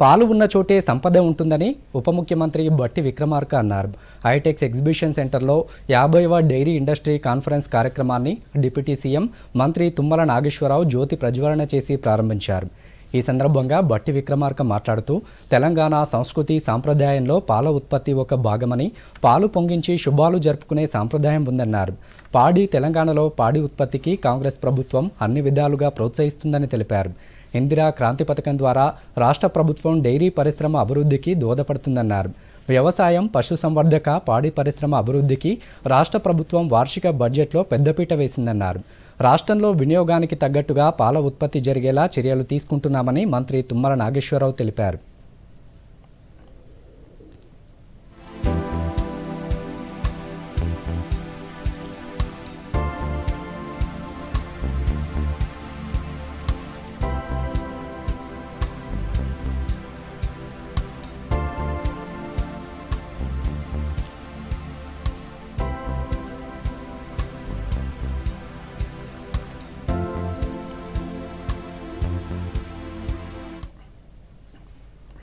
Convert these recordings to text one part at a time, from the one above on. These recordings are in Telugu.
పాలు ఉన్న చోటే సంపద ఉంటుందని ఉప ముఖ్యమంత్రి బట్టి విక్రమార్క అన్నారు. హైటెక్స్ ఎగ్జిబిషన్ సెంటర్లో యాభైవ డైరీ ఇండస్ట్రీ కాన్ఫరెన్స్ కార్యక్రమాన్ని డిప్యూటీ సీఎం మంత్రి తుమ్మల నాగేశ్వరరావు జ్యోతి ప్రజ్వలన చేసి ప్రారంభించారు. ఈ సందర్భంగా బట్టి విక్రమార్క మాట్లాడుతూ తెలంగాణ సంస్కృతి సాంప్రదాయంలో పాల ఉత్పత్తి ఒక భాగమని పాలు పొంగించి శుభాలు జరుపుకునే సాంప్రదాయం ఉందన్నారు. పాడి తెలంగాణలో పాడి ఉత్పత్తికి కాంగ్రెస్ ప్రభుత్వం అన్ని విధాలుగా ప్రోత్సహిస్తుందని తెలిపారు. ఇందిరా క్రాంతి పథకం ద్వారా రాష్ట్ర ప్రభుత్వం డైరీ పరిశ్రమ అభివృద్ధికి దోహదపడుతుందన్నారు. వ్యవసాయం పశుసంవర్ధక పాడి పరిశ్రమ అభివృద్ధికి రాష్ట్ర ప్రభుత్వం వార్షిక బడ్జెట్లో పెద్దపీట వేసిందన్నారు. రాష్ట్రంలో వినియోగానికి తగ్గట్టుగా పాల ఉత్పత్తి జరిగేలా చర్యలు తీసుకుంటున్నామని మంత్రి తుమ్మల నాగేశ్వరరావు తెలిపారు.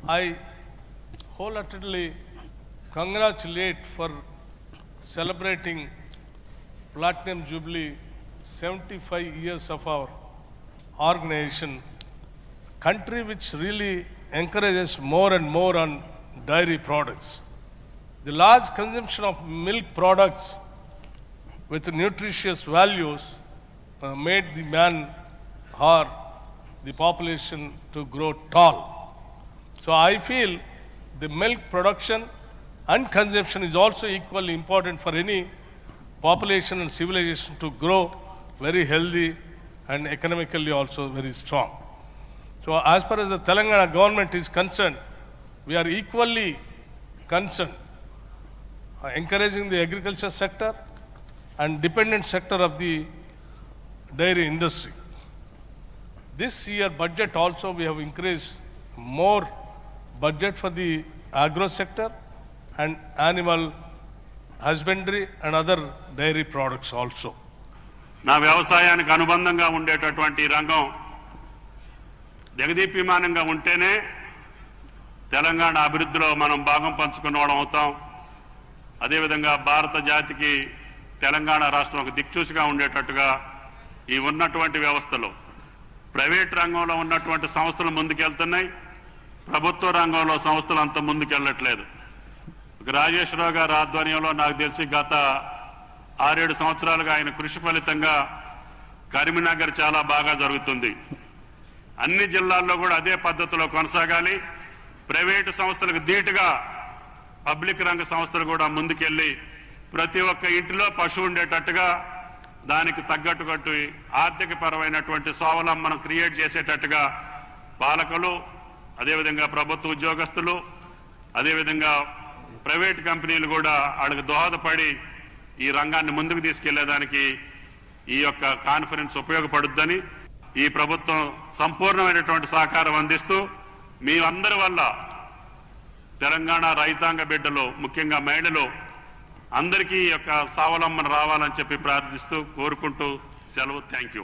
I wholeheartedly congratulate for celebrating Platinum Jubilee 75 years of our organization. Country which really encourages more and more on dairy products. The large consumption of milk products with nutritious values uh, made the man or the population to grow tall. So I feel the milk production and consumption is also equally important for any population and civilization to grow very healthy and economically also very strong. So as far as the Telangana government is concerned, we are equally concerned uh, encouraging the agriculture sector and dependent sector of the dairy industry. This year budget also we have increased more budget for the agro sector and animal husbandry and other dairy products also. నా వ్యవసాయానికి అనుబంధంగా ఉండేటటువంటి రంగం జగదీప్యమానంగా ఉంటేనే తెలంగాణ అభివృద్ధిలో మనం భాగం పంచుకున్న వాళ్ళం అవుతాం అదేవిధంగా భారత జాతికి తెలంగాణ రాష్ట్రం ఒక దిక్చూసిగా ఉండేటట్టుగా ఈ ఉన్నటువంటి వ్యవస్థలో ప్రైవేట్ రంగంలో ఉన్నటువంటి సంస్థలు ముందుకెళ్తున్నాయి ప్రభుత్వ రంగంలో సంస్థలు అంత ముందుకెళ్ళట్లేదు. రాజేశ్వరరావు గారి ఆధ్వర్యంలో నాకు తెలిసి గత ఆరేడు సంవత్సరాలుగా ఆయన కృషి ఫలితంగా కరీంనగర్ చాలా బాగా జరుగుతుంది. అన్ని జిల్లాల్లో కూడా అదే పద్ధతిలో కొనసాగాలి. ప్రైవేటు సంస్థలకు ధీటుగా పబ్లిక్ రంగ సంస్థలు కూడా ముందుకెళ్ళి ప్రతి ఒక్క ఇంటిలో పశువు ఉండేటట్టుగా దానికి తగ్గట్టుకట్టు ఆర్థిక పరమైనటువంటి స్వావలంబనం క్రియేట్ చేసేటట్టుగా పాలకులు అదేవిధంగా ప్రభుత్వ ఉద్యోగస్తులు అదేవిధంగా ప్రైవేట్ కంపెనీలు కూడా వాళ్ళకి దోహదపడి ఈ రంగాన్ని ముందుకు తీసుకెళ్ళేదానికి ఈ యొక్క కాన్ఫరెన్స్ ఉపయోగపడుద్దని ఈ ప్రభుత్వం సంపూర్ణమైనటువంటి సహకారం అందిస్తూ మీ అందరి వల్ల తెలంగాణ రైతాంగ బిడ్డలు ముఖ్యంగా మహిళలు అందరికీ ఈ యొక్క స్వావలంబన రావాలని చెప్పి ప్రార్థిస్తూ కోరుకుంటూ సెలవు. Thank you